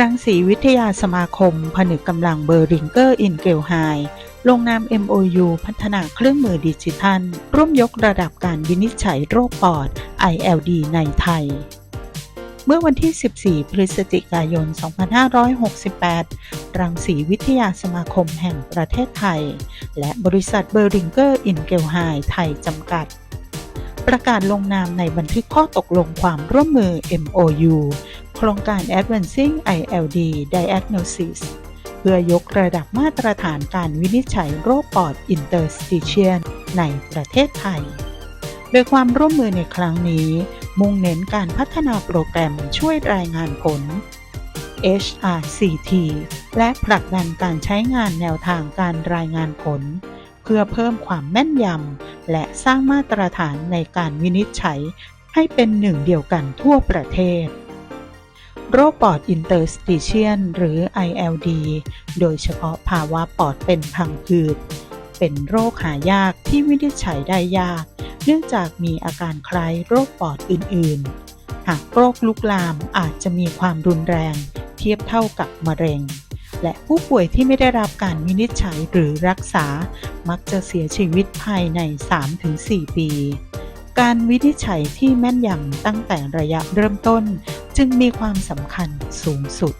รังสีวิทยาสมาคม ผนึกกำลังเบอร์ริงเกอร์อินเกลไฮลงนาม MOU พัฒนาเครื่องมือดิจิทัล ร่วมยกระดับการวินิจฉัยโรคปอด ILD ในไทย เมื่อวันที่ 14 พฤศจิกายน 2568 รังสีวิทยาสมาคมแห่งประเทศไทย และบริษัทเบอร์ริงเกอร์อินเกลไฮไทยจำกัด ประกาศลงนามในบันทึกข้อตกลงความร่วมมือ MOU โครงการ Advancing ILD Diagnosis เพื่อยกระดับมาตรฐานการวินิจฉัยโรคปอด Interstitial ในประเทศไทย โดยความร่วมมือในครั้งนี้ มุ่งเน้นการพัฒนาโปรแกรมช่วยรายงานผล HRCT และผลักดันการใช้งานแนวทางการรายงานผล เพื่อเพิ่มความแม่นยำและสร้างมาตรฐานในการวินิจฉัยให้เป็นหนึ่งเดียวกันทั่วประเทศ โรคปอดอินเตอร์สติเชียนหรือ ILD โดยเฉพาะภาวะปอดเป็นพังผืดเป็นโรคหายากที่วินิจฉัยได้ยาก เนื่องจากมีอาการคล้ายโรคปอดอื่น ๆ หากโรคลุกลามอาจจะมีความรุนแรง เทียบเท่ากับมะเร็ง และผู้ป่วยที่ไม่ได้รับการวินิจฉัยหรือรักษา มักจะเสียชีวิตภายใน 3-4 ปี การวินิจฉัยที่แม่นยำตั้งแต่ระยะเริ่มต้น จึงมีความสำคัญสูงสุด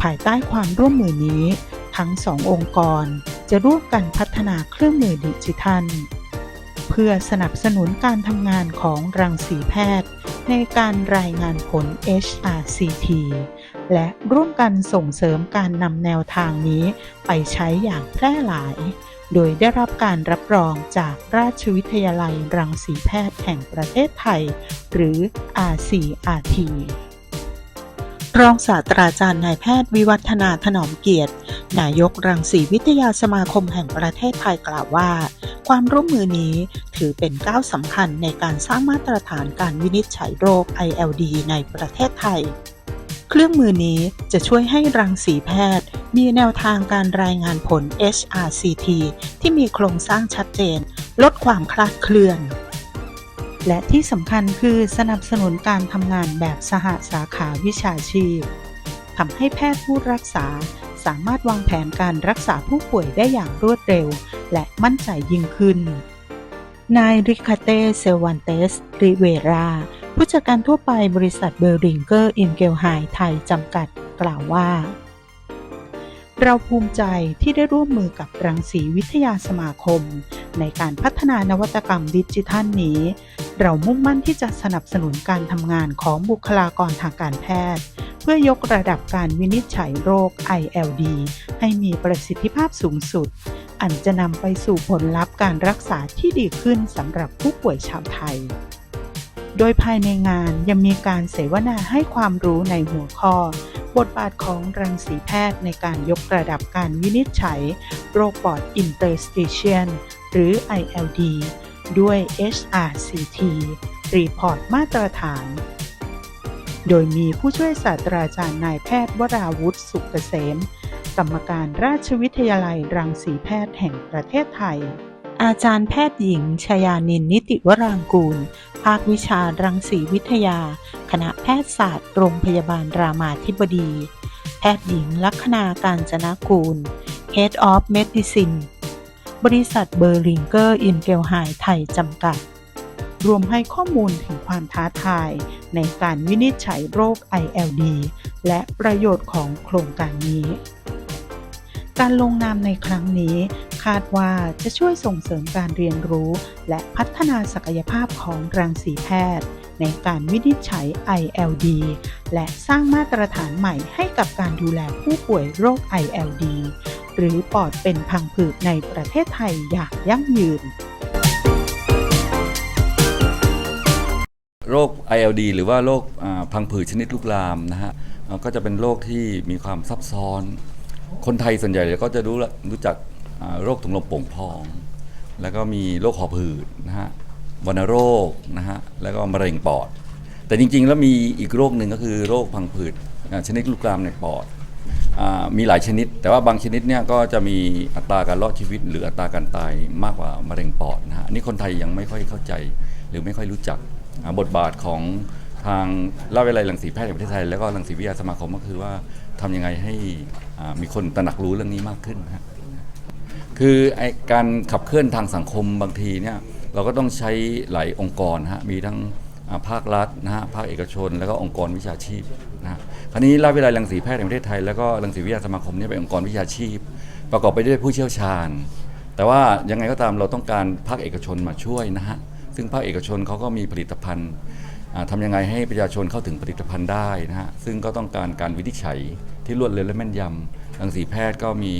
ภายใต้ความร่วมมือนี้ ทั้งสององค์กรจะร่วมกันพัฒนาเครื่องมือดิจิทัล เพื่อสนับสนุนการทำงานของรังสีแพทย์ ในการรายงานผล HRCT และร่วมกันส่งเสริมการนำแนวทางนี้ไปใช้อย่างแพร่หลาย โดยได้รับการรับรองจากราชวิทยาลัยรังสีแพทย์แห่งประเทศไทย หรือ RCRT รองศาสตราจารย์นายแพทย์วิวัฒนาถนอมเกียรติ นายกรังสีวิทยาสมาคมแห่งประเทศไทยกล่าวว่า ความร่วมมือนี้ถือเป็นก้าวสำคัญในการสร้างมาตรฐานการวินิจฉัยโรค ILD ในประเทศไทย เครื่องมือนี้จะช่วยให้รังสีแพทย์ มีแนวทางการรายงานผล HRCT ที่มีโครงสร้างชัดเจน ลดความคลาดเคลื่อน และที่สำคัญคือสนับสนุนการทำงานแบบสหสาขาวิชาชีพทำให้แพทย์ผู้รักษาสามารถวางแผนการรักษาผู้ป่วยได้อย่างรวดเร็ว และมั่นใจยิ่งขึ้น นายริคาเต้เซวันเตสริเวรา ผู้จัดการทั่วไปบริษัทเบอร์ริงเกอร์อินเกลไฮไทยจำกัดกล่าวว่า เราภูมิใจที่ได้ร่วมมือกับรังสีวิทยาสมาคม ในการพัฒนานวัตกรรมดิจิทัลนี้ เรามุ่งมั่นที่จะสนับสนุนการทำงานของบุคลากรทางการแพทย์ เพื่อยกระดับการวินิจฉัยโรค ILD ให้มีประสิทธิภาพสูงสุด อันจะนำไปสู่ผลลัพธ์การรักษาที่ดีขึ้นสำหรับผู้ป่วยชาวไทย โดยภายในงานยังมีการเสวนาให้ความรู้ในหัวข้อ บทบาทของรังสีแพทย์ในการยกระดับการวินิจฉัย โรคปอด Interstitial หรือ ILD ด้วย HRCT รีพอร์ตมาตรฐาน โดยมีผู้ช่วยศาสตราจารย์นายแพทย์วราวุฒิสุกเกษม กรรมการราชวิทยาลัยรังสีแพทย์แห่งประเทศไทย อาจารย์แพทย์หญิงชยานินนิติวรางกูล ภาควิชารังสีวิทยา คณะแพทยศาสตร์ โรงพยาบาลรามาธิบดี แพทย์หญิงลัคนาการจนากูล Head of Medicine บริษัทเบอร์ลิงเกอร์อินเกลไฮไทยจำกัด รวมให้ข้อมูลถึงความท้าทาย ในการวินิจฉัยโรค ILD และประโยชน์ของโครงการนี้การลงนามในครั้งนี้ คาดว่าจะช่วยส่งเสริมการเรียนรู้ และพัฒนาศักยภาพของรังสีแพทย์ ในการวินิจฉัย ILD และสร้างมาตรฐานใหม่ให้กับการดูแลผู้ป่วยโรค ILD หรือปอดเป็นพังผืดในประเทศไทยอย่างยั่งยืน โรค ILD หรือว่าโรคพังผืดชนิดลุกลามนะฮะก็จะเป็นโรคที่มีความซับซ้อน คนไทยส่วนใหญ่ก็จะรู้ละรู้จัก โรคถุงลมโป่งพอง แล้วก็มีโรคหอบหืดนะฮะวัณโรคนะฮะแล้วก็มะเร็งปอด แต่จริงๆ แล้วมีอีกโรคหนึ่งก็คือโรคพังผืดชนิดลุกกลามในปอดอมีหลายชนิด แต่ว่าบางชนิดเนี่ยก็จะมีอัตราการรอดชีวิต หรืออัตราการตายมากกว่ามะเร็งปอดนะฮะอันนี้คนไทยยังไม่ค่อยเข้าใจหรือไม่ค่อยรู้จักบทบาทของทางราชวิทยาลัยรังสีแพทย์แห่งประเทศไทย แล้วก็รังสีวิทยาสมาคมก็คือว่าทำยังไงให้มีคนตระหนักรู้เรื่องนี้มากขึ้นนะฮะ คือไอการขับเคลื่อนทางสังคมบางทีเนี่ยเราก็ต้องใช้หลายองค์กรฮะมีทั้งภาครัฐนะฮะภาคเอกชน แล้วก็องค์กรวิชาชีพนะคราวนี้ราชวิทยาลัยรังสีแพทย์แห่งประเทศไทยแล้วก็รังสีวิทยาสมาคมเนี่ยเป็นองค์กรวิชาชีพ ประกอบไปด้วยผู้เชี่ยวชาญ แต่ว่ายังไงก็ตามเราต้องการภาคเอกชนมาช่วยนะฮะซึ่งภาคเอกชนเขาก็มีผลิตภัณฑ์อ่าทำยังไงให้ประชาชนเข้าถึงผลิตภัณฑ์ได้นะฮะซึ่งก็ต้องการการวินิจฉัยที่รวดเร็วและแม่นยำ รังสีแพทย์ก็มี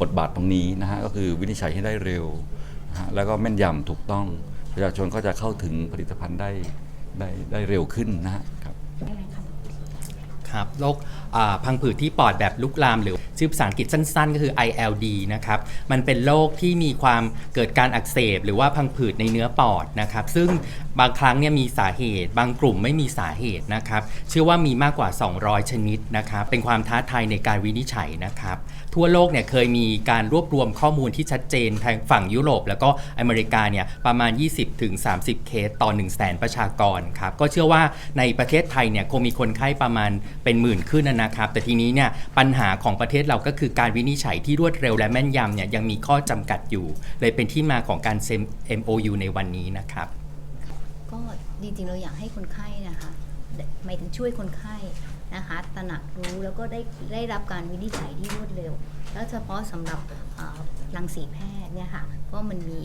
บทบาทตรงนี้นะฮะก็คือวินิจฉัยให้ได้เร็วนะฮะแล้วก็แม่นยำถูกต้อง ประชาชนก็จะเข้าถึงผลิตภัณฑ์ได้ได้ได้เร็วขึ้นนะครับ ครับโรคอ่าพังผืดที่ปอดแบบลุกลามหรือชื่อภาษาอังกฤษสั้นๆ ก็คือ ILD นะครับ มันเป็นโรคที่มีความเกิดการอักเสบ หรือว่าพังผืดในเนื้อปอดนะครับ ซึ่งบางครั้งเนี่ยมีสาเหตุ บางกลุ่มไม่มีสาเหตุนะครับเชื่อว่ามีมากกว่า 200 ชนิดนะครับ เป็นความท้าทายในการวินิจฉัยนะครับ ทั่วโลกเนี่ยเคยมีการรวบรวมข้อมูลที่ชัดเจนทางฝั่งยุโรป แล้วก็อเมริกาเนี่ยประมาณ 20-30 เคสต่อ 1 0 0 0 0แสนประชากรครับก็เชื่อว่าในประเทศไทยเนี่ยคงมีคนไข้ประมาณเป็นหมื่นขึ้นนะครับ แต่ทีนี้เนี่ยปัญหาของประเทศเราก็คือการวินิจฉัยที่รวดเร็วและแม่นยำเนี่ยยังมีข้อจำกัดอยู่ เลยเป็นที่มาของการเซ็น MOU ในวันนี้นะครับ ก็จริงๆเราอยากให้คนไข้นะคะหมายถึงช่วยคนไข้นะคะตระหนักรู้แล้วก็ได้ได้รับการวินิจฉัยที่รวดเร็ว แล้วเฉพาะสำหรับรังสีแพทย์เนี่ยค่ะก็มันมี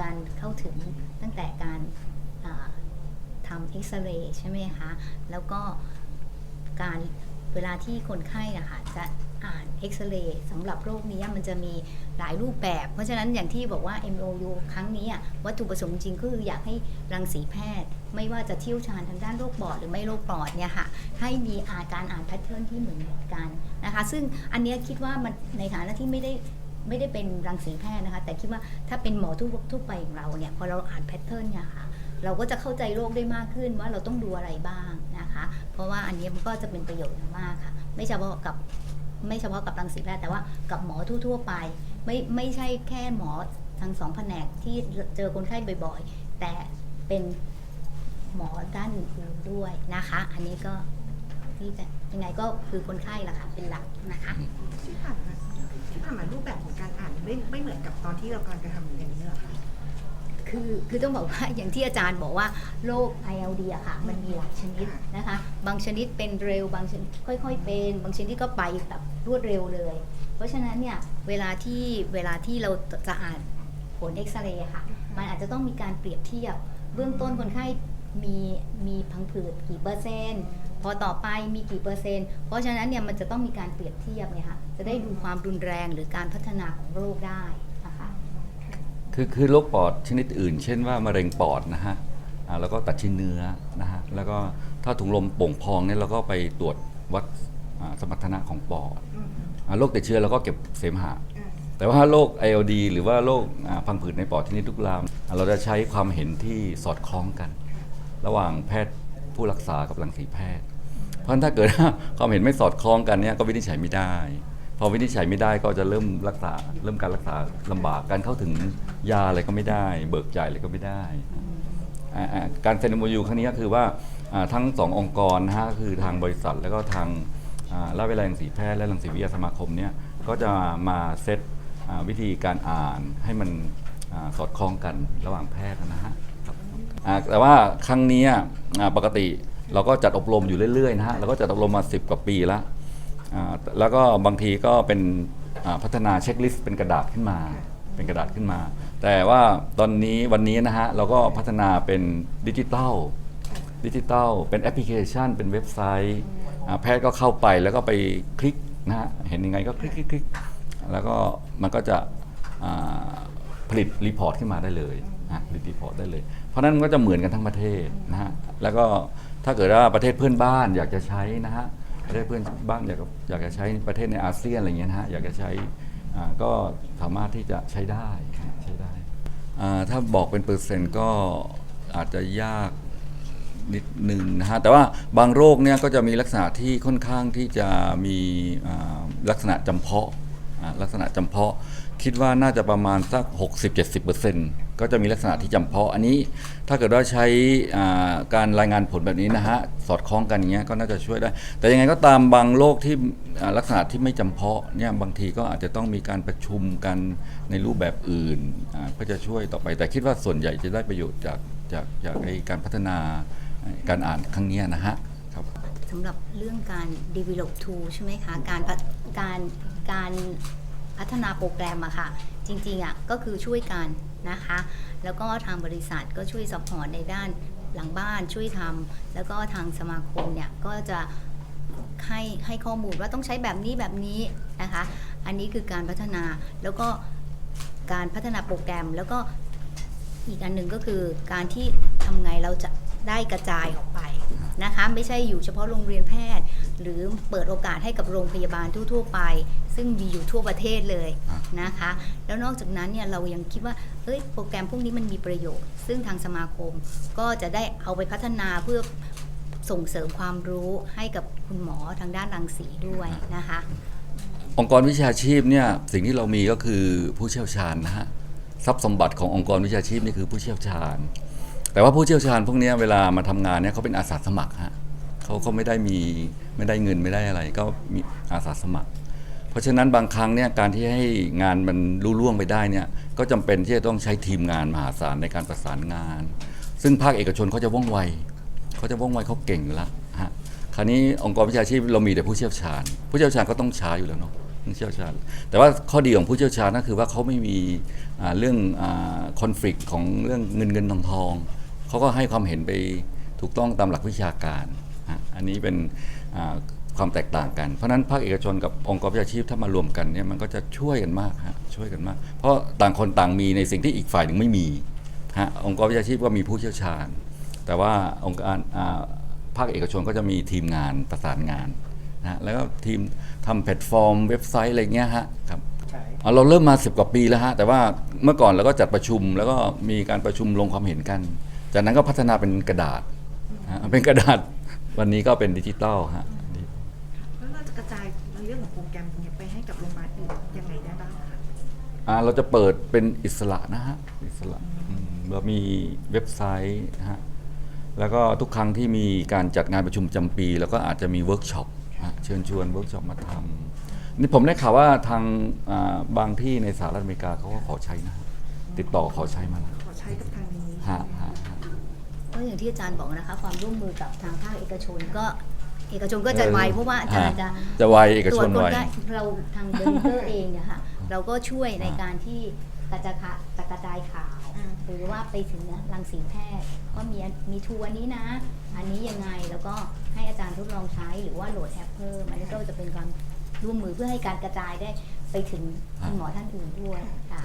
การเข้าถึงตั้งแต่การทำเอ็กซเรย์ใช่ไหมคะ แล้วก็การ เวลาที่คนไข้นะคะจะอ่านเอ็กซเรย์สำหรับโรคนี้มันจะมีหลายรูปแบบ เพราะฉะนั้นอย่างที่บอกว่า MOU ครั้งนี้วัตถุประสงค์จริงก็คืออยากให้รังสีแพทย์ ไม่ว่าจะเที่ยวชาญทางด้านโรคปอดหรือไม่โรคปอดเนี่ยค่ะให้มีอาการอ่านแพทเทิร์นที่เหมือนกันนะคะซึ่งอันนี้คิดว่ามันในฐานะที่ไม่ได้ไม่ได้เป็นรังสีแพทย์นะคะ แต่คิดว่าถ้าเป็นหมอทั่วทั่วไปอย่างเราเนี่ยพอเราอ่านแพทเทิร์นเนี่ยค่ะเราก็จะเข้าใจโรคได้มากขึ้นว่าเราต้องดูอะไรบ้าง นะคะ เพราะว่าอันนี้มันก็จะเป็นประโยชน์อย่างมากค่ะ ไม่เฉพาะกับไม่เฉพาะกับรังสีแพทย์แต่ว่ากับหมอทั่วๆไป ไม่ไม่ใช่แค่หมอทั้งสองแผนกที่เจอคนไข้บ่อยๆ แต่เป็นหมอด้านอื่นๆด้วยนะคะ อันนี้ก็ที่จะยังไงก็คือคนไข้ละค่ะเป็นหลักนะคะที่ผ่านมาที่ผ่านมารูปแบบของการอ่านไม่ไม่เหมือนกับตอนที่เรากำลังจะทำอย่างนี้เหรอคะ คือคือต้องบอกว่าอย่างที่อาจารย์บอกว่าโรค ILD อะค่ะ มันมีหลายชนิดนะคะ บางชนิดเป็นเร็วบางชนิดค่อย ๆ เป็น บางชนิดก็ไปแบบรวดเร็วเลย เพราะฉะนั้นเนี่ยเวลาที่เวลาที่เราจะอ่านผลเอ็กซเรย์ค่ะ มันอาจจะต้องมีการเปรียบเทียบ เบื้องต้นคนไข้มีมีพังผืดกี่เปอร์เซ็นต์พอต่อไปมีกี่เปอร์เซ็นต์ เพราะฉะนั้นเนี่ยมันจะต้องมีการเปรียบเทียบเนี่ยค่ะ จะได้ดูความรุนแรงหรือการพัฒนาของโรคได้ คะคือคือโรคปอดชนิดอื่น เช่นว่ามะเร็งปอดนะฮะอ่าแล้วก็ตัดชิ้นเนื้อนะฮะแล้วก็ถ้าถุงลมโป่งพองเนี่ยเราก็ไปตรวจวัดอ่าสมรรถนะของปอดอืมอ่าโรคติดเชื้อเราก็เก็บเสมหะอ่าแต่ว่าโรค ILD หรือว่าโรคอ่าพังผืดในปอดชนิดลุกลามอ่าเราจะใช้ความเห็นที่สอดคล้องกัน ระหว่างแพทย์ผู้รักษากับรังสีแพทย์ เพราะฉะนั้นถ้าเกิดความเห็นไม่สอดคล้องกันเนี่ยก็วินิจฉัยไม่ได้พ อวินิจฉัยไม่ได้ก็จะเริ่มรักษา เริ่มการรักษาลำบากการเข้าถึงยาอะไรก็ไม่ได้ เบิกจ่ายอะไรก็ไม่ได้อ่าอ่าการเซ็น MOU ครั้งนี้ก็คือว่าอ่าทั้งสององค์กรนะฮะคือทางบริษัทแล้วก็ทางอ่าราชวิทยาลัยรังสีแพทย์และรังสีวิทยาสมาคมเนี่ยก็จะมาเซตอ่าวิธีการอ่านให้มันอ่าสอดคล้องกันระหว่างแพทย์นะฮะครับอ่าแต่ว่าครั้งนี้อ่าปกติเราก็จัดอบรมอยู่เรื่อยๆนะฮะเราก็จัดอบรมมา 10 กว่าปีแล้วอ่า แล้วก็บางทีก็เป็นพัฒนาเช็คลิสต์เป็นกระดาษขึ้นมา เป็นกระดาษขึ้นมา แต่ว่าตอนนี้วันนี้นะฮะเราก็พัฒนาเป็นดิจิตอลดิจิตอลเป็นแอปพลิเคชัน เป็นเว็บไซต์แพทย์ก็เข้าไปแล้วก็ไปคลิกนะฮะเห็นยังไงก็คลิกคลิกคลิกแล้วก็มันก็จะผลิตรีพอร์ตขึ้นมาได้เลยนะรีพอร์ตได้เลย เพราะฉะนั้นมันก็จะเหมือนกันทั้งประเทศนะฮะแล้วก็ถ้าเกิดว่าประเทศเพื่อนบ้านอยากจะใช้นะฮะ ประเทศเพื่อนบ้านอยากอยากจะใช้ประเทศในอาเซียนอะไรเงี้ยนะฮะอยากจะใช้ก็สามารถที่จะใช้ได้ใช้ได้ถ้าบอกเป็นเปอร์เซ็นต์ก็อาจจะยากนิดหนึ่งนะฮะแต่ว่าบางโรคเนี่ยก็จะมีลักษณะที่ค่อนข้างที่จะมีลักษณะจำเพาะลักษณะจำเพาะ คิดว่าน่าจะประมาณสัก 60-70%เปอร์เซ็นต์ ก็จะมีลักษณะที่จำเพาะอันนี้ถ้าเกิดว่าใช้อ่าการรายงานผลแบบนี้นะฮะสอดคล้องกันอย่างเงี้ยก็น่าจะช่วยได้ แต่ยังไงก็ตามบางโรคที่อ่าลักษณะที่ไม่จำเพาะเนี่ยบางทีก็อาจจะต้องมีการประชุมกันในรูปแบบอื่นอ่าก็จะช่วยต่อไป แต่คิดว่าส่วนใหญ่จะได้ประโยชน์จากจากจากไอ้การพัฒนาการอ่านครั้งเนี้ยนะฮะครับ สำหรับเรื่องการ develop tool ใช่ไหมคะ การพัฒการการพัฒนาโปรแกรมอะค่ะ จริงๆอะก็คือช่วยกัน นะคะ แล้วก็ทางบริษัทก็ช่วยซัพพอร์ตในด้านหลังบ้านช่วยทำแล้วก็ทางสมาคมเนี่ยก็จะให้ให้ข้อมูลว่าต้องใช้แบบนี้แบบนี้นะคะ อันนี้คือการพัฒนาแล้วก็การพัฒนาโปรแกรมแล้วก็อีกอันหนึ่งก็คือการที่ทำไงเราจะได้กระจายออกไป นะคะไม่ใช่อยู่เฉพาะโรงเรียนแพทย์ หรือเปิดโอกาสให้กับโรงพยาบาลทั่ว ๆ ไป ซึ่งมีอยู่ทั่วประเทศเลยนะคะ แล้วนอกจากนั้นเนี่ยเรายังคิดว่าเอ้ยโปรแกรมพวกนี้มันมีประโยชน์ ซึ่งทางสมาคมก็จะได้เอาไปพัฒนาเพื่อส่งเสริมความรู้ให้กับคุณหมอทางด้านรังสีด้วยนะคะ องค์กรวิชาชีพเนี่ยสิ่งที่เรามีก็คือผู้เชี่ยวชาญนะฮะทรัพย์สมบัติขององค์กรวิชาชีพนี่คือผู้เชี่ยวชาญ แต่ว่าผู้เชี่ยวชาญพวกนี้เวลามาทำงานเนี่ยเขาเป็นอาสาสมัครฮะเขาเขาไม่ได้มีไม่ได้เงินไม่ได้อะไร ก็มีอาสาสมัคร เพราะฉะนั้นบางครั้งเนี่ยการที่ให้งานมันรุ่ล่วงไปได้เนี่ยก็จำเป็นที่จะต้องใช้ทีมงานมหาศาลในการประสานงาน ซึ่งภาคเอกชนเขาจะว่องไวเขาจะว่องไวเขาเก่งอยู่แล้วฮะคราวนี้องค์กรวิชาชีพเรามีแต่ผู้เชี่ยวชาญ ผู้เชี่ยวชาญก็ต้องช้าอยู่แล้วเนาะผู้เชี่ยวชาญ แต่ว่าข้อดีของผู้เชี่ยวชาญก็คือว่าเขาไม่มีเรื่องคอน FLICT ของเรื่องเงินเงินทองทอง เขาก็ให้ความเห็นไปถูกต้องตามหลักวิชาการฮะอันนี้เป็นอ่าความแตกต่างกัน เพราะฉะนั้นภาคเอกชนกับองค์กรวิชาชีพถ้ามารวมกันเนี่ยมันก็จะช่วยกันมากฮะช่วยกันมาก เพราะต่างคนต่างมีในสิ่งที่อีกฝ่ายหนึ่งไม่มีฮะองค์กรวิชาชีพก็มีผู้เชี่ยวชาญ แต่ว่าองค์การอ่าภาคเอกชนก็จะมีทีมงานประสานงานนะฮะแล้วก็ทีมทำแพลตฟอร์ม เว็บไซต์อะไรเงี้ยฮะครับอ่าเราเริ่มมาสิบกว่าปีแล้วฮะแต่ว่าเมื่อก่อนเราก็จัดประชุมแล้วก็มีการประชุมลงความเห็นกัน จากนั้นก็พัฒนาเป็นกระดาษฮะเป็นกระดาษวันนี้ก็เป็นดิจิตอลฮะ แล้วเราจะกระจายในเรื่องของโปรแกรมตรงเนี้ยไปให้กับโรงพยาบาลอื่นยังไงได้บ้างคะอ่าเราจะเปิดเป็นอิสระนะฮะอิสระอืมเรามีเว็บไซต์นะฮะแล้วก็ทุกครั้งที่มีการจัดงานประชุมจำปีเราก็อาจจะมีเวิร์กช็อปนะฮะเชิญชวนเวิร์กช็อปมาทำนี่ผมได้ข่าวว่าทางอ่าบางที่ในสหรัฐอเมริกาเขาก็ขอใช้นะฮะติดต่อขอใช้มาแล้วขอใช้กับทางนี้ฮะฮะฮะ ก็อย่างที่อาจารย์บอกนะคะ ความร่วมมือกับทางภาคเอกชนก็เอกชนก็จะไวเพราะว่าอาจารย์จะจะไวเอกตรชวจนคนไวได้เราทางเบอร์เกอร์เองเนี่ยค่ะเราก็ช่วยในการที่กระจายข่าวจะกระจายข่าว หรือว่าไปถึงรังสีแพทย์ว่ามีมีทัวร์นี้นะ อันนี้ยังไงแล้วก็ให้อาจารย์ทดลองใช้หรือว่าโหลดแอปเพิ่มอันนี้ก็จะเป็นการร่วมมือเพื่อให้การกระจายได้ไปถึงคุณหมอท่านอื่นด้วยค่ะ